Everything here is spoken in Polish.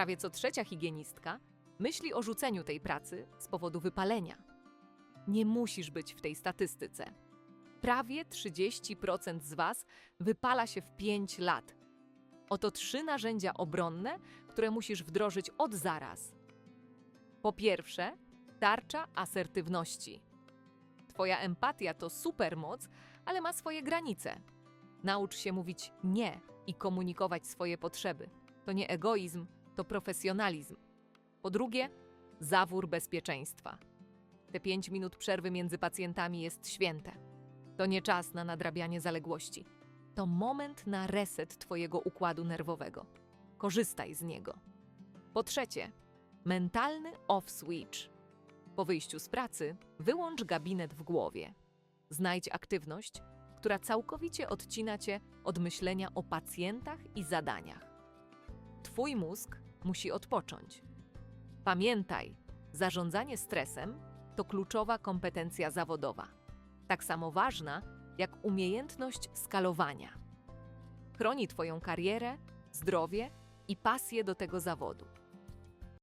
Prawie co trzecia higienistka myśli o rzuceniu tej pracy z powodu wypalenia. Nie musisz być w tej statystyce. Prawie 30% z Was wypala się w 5 lat. Oto trzy narzędzia obronne, które musisz wdrożyć od zaraz. Po pierwsze, tarcza asertywności. Twoja empatia to supermoc, ale ma swoje granice. Naucz się mówić nie i komunikować swoje potrzeby. To nie egoizm, to profesjonalizm. Po drugie, zawór bezpieczeństwa. Te pięć minut przerwy między pacjentami jest święte. To nie czas na nadrabianie zaległości. To moment na reset Twojego układu nerwowego. Korzystaj z niego. Po trzecie, mentalny off-switch. Po wyjściu z pracy wyłącz gabinet w głowie. Znajdź aktywność, która całkowicie odcina Cię od myślenia o pacjentach i zadaniach. Twój mózg musi odpocząć. Pamiętaj, zarządzanie stresem to kluczowa kompetencja zawodowa, tak samo ważna jak umiejętność skalowania. Chroni Twoją karierę, zdrowie i pasję do tego zawodu.